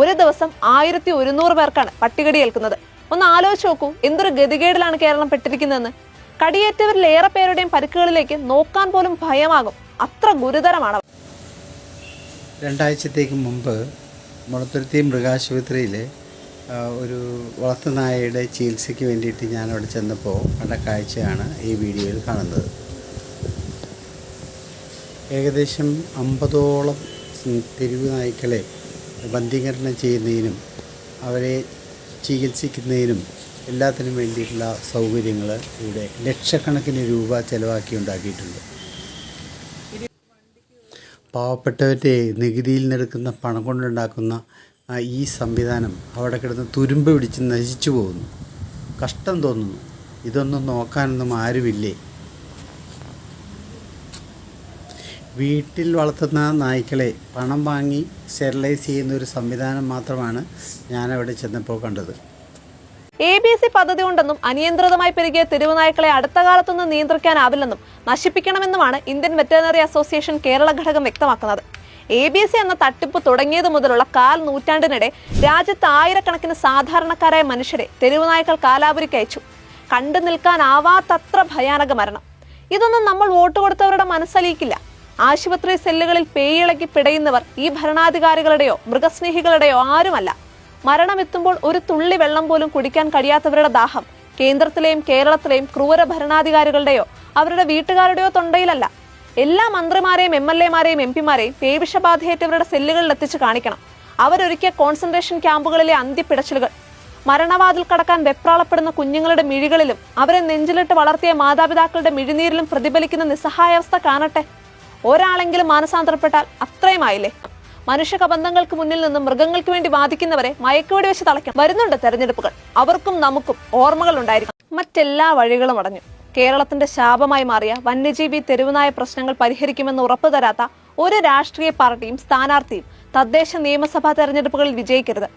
ഒരു ദിവസം ആയിരത്തി ഒരുന്നൂറ് പേർക്കാണ് പട്ടികടി ഏൽക്കുന്നത്. ഒന്ന് ആലോചിച്ച് നോക്കൂ എന്തൊരു ഗതികേടിലാണ് കേരളം പെട്ടിരിക്കുന്നതെന്ന്. കടിയേറ്റവരിൽ ഏറെ പേരുടെയും പരിക്കുകളിലേക്ക് നോക്കാൻ പോലും ഭയമാകും. അത്ര ഗുരുതരമാണ്. രണ്ടാഴ്ചത്തേക്ക് മുമ്പ് മുളത്തുരുത്തി മൃഗാശുപത്രിയിലെ ഒരു വളർത്തുനായയുടെ ചികിത്സയ്ക്ക് വേണ്ടിയിട്ട് ഞാൻ അവിടെ ചെന്നപ്പോൾ കണ്ട കാഴ്ചയാണ് ഈ വീഡിയോയിൽ കാണുന്നത്. ഏകദേശം അമ്പതോളം തെരുവ് നായ്ക്കളെ ബന്ധീകരണം ചെയ്യുന്നതിനും അവരെ ചികിത്സിക്കുന്നതിനും എല്ലാത്തിനും വേണ്ടിയിട്ടുള്ള സൗകര്യങ്ങൾ ഇവിടെ ലക്ഷക്കണക്കിന് രൂപ ചിലവാക്കി ഉണ്ടാക്കിയിട്ടുണ്ട്. പാവപ്പെട്ടവരുടെ നികുതിയിൽ നിന്നെടുക്കുന്ന പണം കൊണ്ടുണ്ടാക്കുന്ന ഈ സംവിധാനം അവിടെ കിടന്ന് തുരുമ്പ് പിടിച്ച് നശിച്ചു പോകുന്നു. കഷ്ടം തോന്നുന്നു. ഇതൊന്നും നോക്കാനൊന്നും ആരുമില്ലേ? വീട്ടിൽ വളർത്തുന്ന നായ്ക്കളെ പണം വാങ്ങി സ്റ്റെറിലൈസ് ചെയ്യുന്ന ഒരു സംവിധാനം മാത്രമാണ് ഞാൻ അവിടെ ചെന്നപ്പോൾ കണ്ടത്. എ ബി സി പദ്ധതി ഉണ്ടെന്നും അനിയന്ത്രിതമായി പെരുകിയ തെരുവ് നായ്ക്കളെ അടുത്ത കാലത്തൊന്നും നിയന്ത്രിക്കാനാവില്ലെന്നും നശിപ്പിക്കണമെന്നുമാണ് ഇന്ത്യൻ വെറ്ററിനറി അസോസിയേഷൻ കേരള ഘടകം വ്യക്തമാക്കുന്നത്. എ ബി സി എന്ന തട്ടിപ്പ് തുടങ്ങിയത് മുതലുള്ള കാൽ നൂറ്റാണ്ടിനിടെ രാജ്യത്ത് ആയിരക്കണക്കിന് സാധാരണക്കാരായ മനുഷ്യരെ തെരുവ് നായ്ക്കൾ കാലാപുരിക്ക് അയച്ചു. കണ്ടു നിൽക്കാനാവാത്തത്ര ഭയാനക മരണം. ഇതൊന്നും നമ്മൾ വോട്ട് കൊടുത്തവരുടെ മനസ്സലിയിക്കില്ല. ആശുപത്രി സെല്ലുകളിൽ പേയിളക്കി പിടയുന്നവർ ഈ ഭരണാധികാരികളുടെയോ മൃഗസ്നേഹികളുടെയോ ആരുമല്ല. മരണമെത്തുമ്പോൾ ഒരു തുള്ളി വെള്ളം പോലും കുടിക്കാൻ കഴിയാത്തവരുടെ ദാഹം കേന്ദ്രത്തിലെയും കേരളത്തിലെയും ക്രൂര ഭരണാധികാരികളുടെയോ അവരുടെ വീട്ടുകാരുടെയോ തൊണ്ടയിലല്ല. എല്ലാ മന്ത്രിമാരെയും എം എൽ എമാരെയും എം പിമാരെയും പേവിഷബാധയേറ്റവരുടെ സെല്ലുകളിൽ എത്തിച്ച് കാണിക്കണം. അവരൊരുക്കിയ കോൺസെൻട്രേഷൻ ക്യാമ്പുകളിലെ അന്ത്യപ്പിടച്ചിലുകൾ. മരണവാതിൽ കടക്കാൻ വെപ്രാളപ്പെടുന്ന കുഞ്ഞുങ്ങളുടെ മിഴികളിലും അവരെ നെഞ്ചിലിട്ട് വളർത്തിയ മാതാപിതാക്കളുടെ മിഴിനീരിലും പ്രതിഫലിക്കുന്ന നിസ്സഹായാവസ്ഥ കാണട്ടെ. ഒരാളെങ്കിലും മാനസാന്തരപ്പെട്ടാൽ അത്രയുമായില്ലേ? മനുഷ്യ കബന്ധങ്ങൾക്ക് മുന്നിൽ നിന്ന് മൃഗങ്ങൾക്ക് വേണ്ടി ബാധിക്കുന്നവരെ മയക്കുവെടി വെച്ച് തളയ്ക്കാം വരുന്നുണ്ട് തെരഞ്ഞെടുപ്പുകൾ. അവർക്കും നമുക്കും ഓർമ്മകൾ ഉണ്ടായിരിക്കും മറ്റെല്ലാ വഴികളും അടഞ്ഞു. കേരളത്തിന്റെ ശാപമായി മാറിയ വന്യജീവി തെരുവുനായ പ്രശ്നങ്ങൾ പരിഹരിക്കുമെന്ന് ഉറപ്പു തരാത്ത ഒരു രാഷ്ട്രീയ പാർട്ടിയും സ്ഥാനാർത്ഥിയും തദ്ദേശ നിയമസഭാ തെരഞ്ഞെടുപ്പുകളിൽ വിജയിക്കരുത്.